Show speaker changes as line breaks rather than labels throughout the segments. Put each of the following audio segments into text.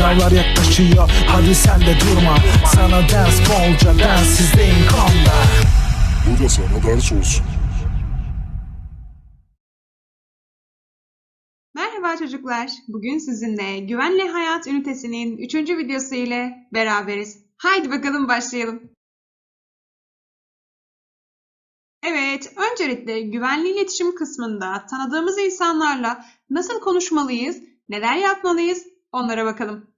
Sınavlar yaklaşıyor hadi sen de durma Sana ders bolca densizliğin konda
Bu da sana ders olsun.
Merhaba çocuklar. Bugün sizinle Güvenli Hayat ünitesinin 3. videosu ile beraberiz. Haydi bakalım başlayalım. Evet, öncelikle güvenli iletişim kısmında tanıdığımız insanlarla nasıl konuşmalıyız, neler yapmalıyız onlara bakalım.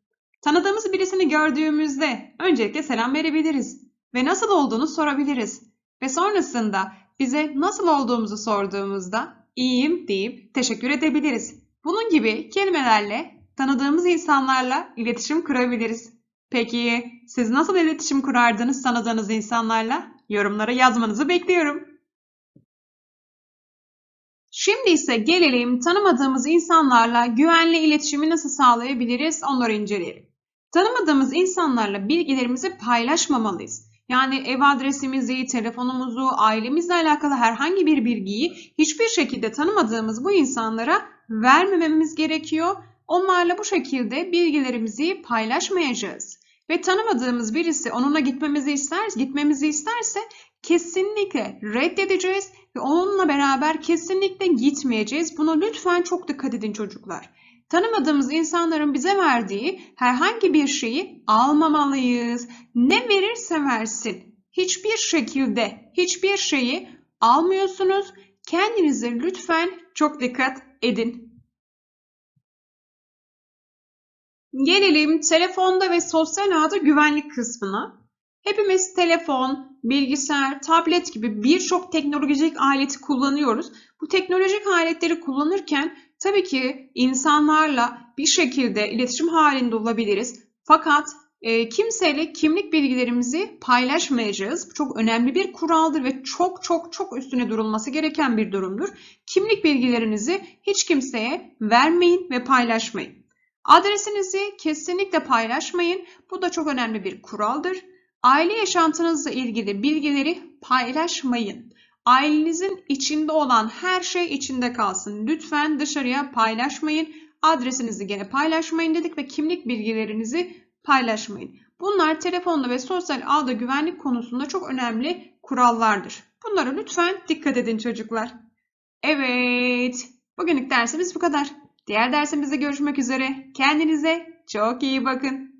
Tanıdığımız birisini gördüğümüzde öncelikle selam verebiliriz ve nasıl olduğunu sorabiliriz. Ve sonrasında bize nasıl olduğumuzu sorduğumuzda iyiyim deyip teşekkür edebiliriz. Bunun gibi kelimelerle tanıdığımız insanlarla iletişim kurabiliriz. Peki siz nasıl iletişim kurardınız tanıdığınız insanlarla? Yorumlara yazmanızı bekliyorum. Şimdi ise gelelim tanımadığımız insanlarla güvenli iletişimi nasıl sağlayabiliriz onları inceleyelim. Tanımadığımız insanlarla bilgilerimizi paylaşmamalıyız. Yani ev adresimizi, telefonumuzu, ailemizle alakalı herhangi bir bilgiyi hiçbir şekilde tanımadığımız bu insanlara vermememiz gerekiyor. Onlarla bu şekilde bilgilerimizi paylaşmayacağız. Ve tanımadığımız birisi onunla gitmemizi ister, gitmemizi isterse kesinlikle reddedeceğiz ve onunla beraber kesinlikle gitmeyeceğiz. Buna lütfen çok dikkat edin çocuklar. Tanımadığımız insanların bize verdiği herhangi bir şeyi almamalıyız. Ne verirse versin. Hiçbir şekilde hiçbir şeyi almıyorsunuz. Kendinize lütfen çok dikkat edin. Gelelim telefonda ve sosyal ağda güvenlik kısmına. Hepimiz telefon, bilgisayar, tablet gibi birçok teknolojik aleti kullanıyoruz. Bu teknolojik aletleri kullanırken tabii ki insanlarla bir şekilde iletişim halinde olabiliriz. Fakat e, kimseyle kimlik bilgilerimizi paylaşmayacağız. Bu çok önemli bir kuraldır ve çok çok çok üstüne durulması gereken bir durumdur. Kimlik bilgilerinizi hiç kimseye vermeyin ve paylaşmayın. Adresinizi kesinlikle paylaşmayın. Bu da çok önemli bir kuraldır. Aile yaşantınızla ilgili bilgileri paylaşmayın. Ailenizin içinde olan her şey içinde kalsın. Lütfen dışarıya paylaşmayın. Adresinizi gene paylaşmayın dedik ve kimlik bilgilerinizi paylaşmayın. Bunlar telefonda ve sosyal ağda güvenlik konusunda çok önemli kurallardır. Bunlara lütfen dikkat edin çocuklar. Evet, bugünlük dersimiz bu kadar. Diğer dersimizde görüşmek üzere. Kendinize çok iyi bakın.